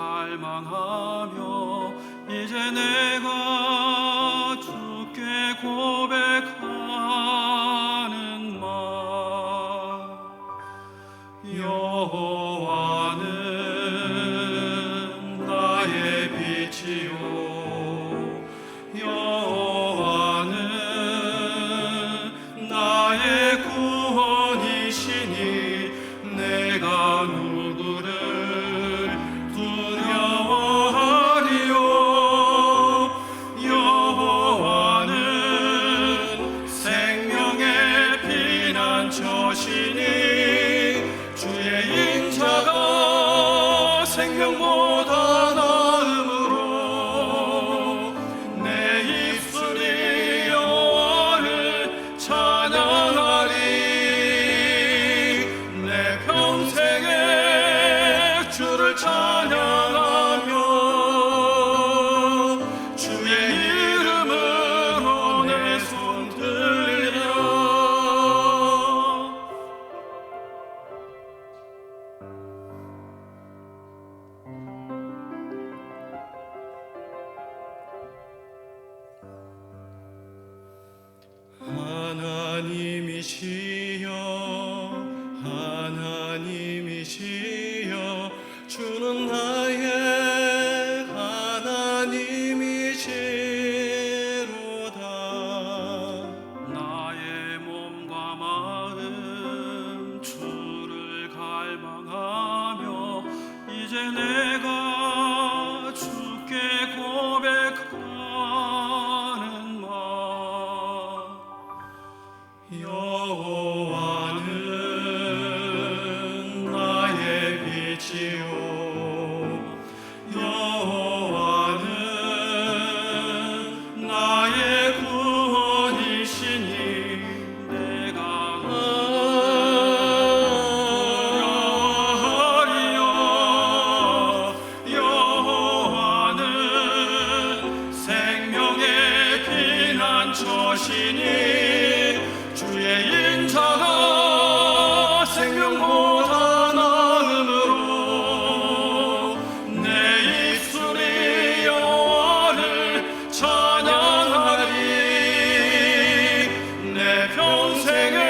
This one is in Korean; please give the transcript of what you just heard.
갈망하며 이제 내가 죽게 고백하는 말 여호와는 나의 빛이요. The on. lele 주시니 인자가 생명보다 나음으로 내 입술이 영원을 찬양하리. 내 평생을